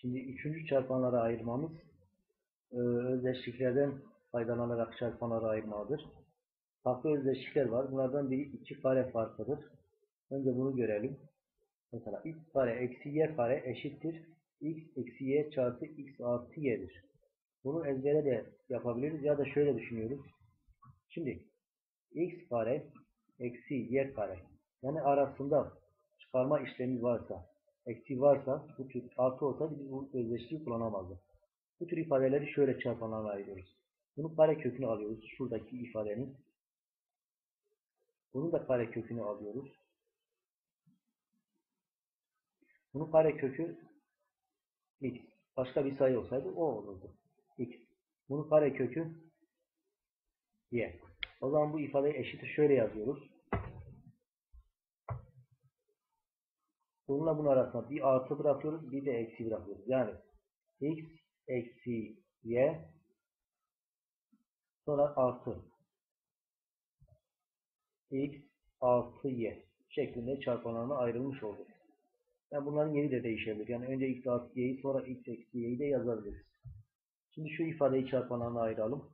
Şimdi üçüncü çarpanlara ayırmamız e, özdeşliklerden faydalanarak çarpanlara ayırmadır. Farklı özdeşlikler var. Bunlardan biri iki kare farkıdır. Önce bunu görelim. Mesela x kare eksi y kare eşittir. x eksi y çarpı x artı y'dir. Bunu ezbere de yapabiliriz ya da şöyle düşünüyoruz. Şimdi x kare eksi y kare yani arasında çıkarma işlemi varsa eksi varsa bu tür artı olsa biz bu özdeşliği kullanamazdık. Bu tür ifadeleri şöyle çarpanlarına ayırıyoruz. Bunun kare kökünü alıyoruz. Şuradaki ifadenin. Bunun da kare kökünü alıyoruz. Bunun kare kökü x. Başka bir sayı olsaydı o olurdu. x. Bunun kare kökü y. O zaman bu ifadeyi eşittir şöyle yazıyoruz. Bununla bunun arasında bir artı bırakıyoruz, bir de eksi bırakıyoruz. Yani x eksi y sonra artı x artı y şeklinde çarpanlarına ayrılmış oldu. Yani bunların yeri de değişebilir. Yani önce x artı y'yi sonra x eksi y'yi de yazabiliriz. Şimdi şu ifadeyi çarpanlarına ayıralım.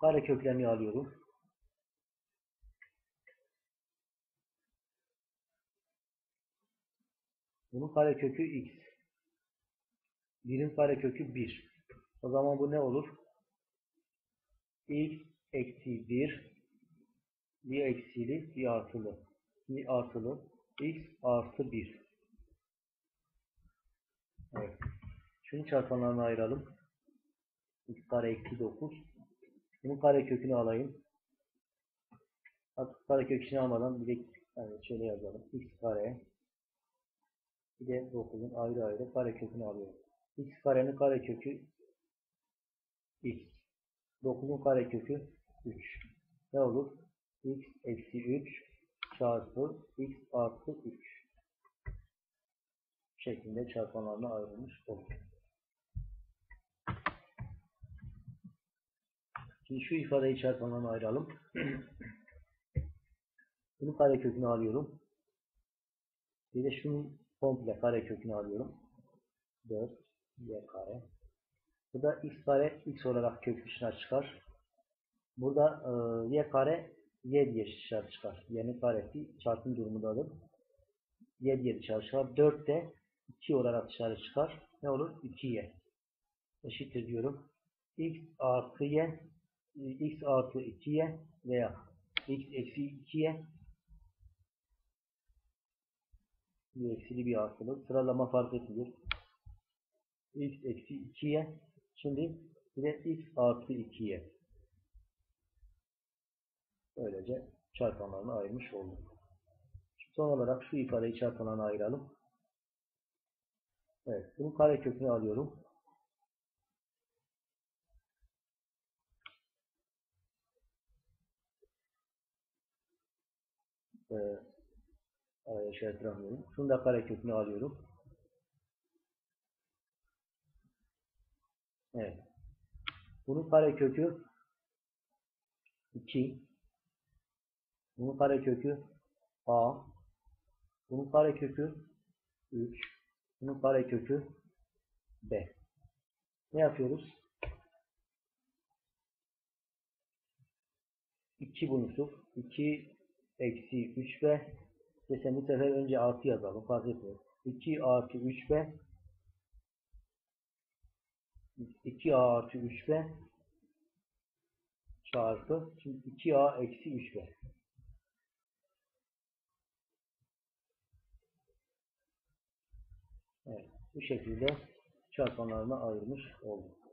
Kare köklerini alıyorum. Bunun karekökü x. 1'in karekökü 1. O zaman bu ne olur? x eksi 1 bir eksili bir artılı. Bir artılı x artı 1. Evet. Şunu çarpanlarına ayıralım. x kare eksi 9. Bunun karekökünü alayım. Artık karekökünü almadan direkt yani şöyle yazalım. x kare bir de 9'un ayrı ayrı karekökünü alıyorum. x karenin karekökü x. 9'un karekökü 3. Ne olur? x eksi 3 çarpı x artı 3 şeklinde çarpanlarına ayrılmış olur. Şimdi şu ifadeyi çarpanlarına ayıralım. Bunun karekökünü alıyorum. Bir de şunun komple kare kökünü alıyorum. 4 y kare. Burada x kare x olarak kök dışına çıkar. Burada e, y kare y diye dışarı çıkar. Y'nin karesi çarpım durumundadır. y diye dışarı çıkar. 4 de 2 olarak dışarı çıkar. Ne olur? 2y. Eşittir diyorum. x artı y x artı 2y veya x eksi 2y bir eksili bir artılı. Sıralama fark etmiyor. x eksi 2'ye şimdi bir de x artı 2'ye böylece çarpanlarını ayırmış olduk. Son olarak şu ifadeyi çarpanlarına ayıralım. Evet. Bunun kare kökünü alıyorum. Ee, Araya işaretlemıyorum. Şunu da karekökünü alıyorum. Evet. Bunun karekökü 2. Bunun karekökü A. Bunun karekökü 3. Bunun karekökü B. Ne yapıyoruz? 2 bunusuf. 2 eksi 3B Desem bu sefer önce artı yazalım. Fark etmiyor. 2 artı 3b 2a artı 3b çarpı şimdi 2a eksi 3b Evet, bu şekilde çarpanlarına ayırmış olduk.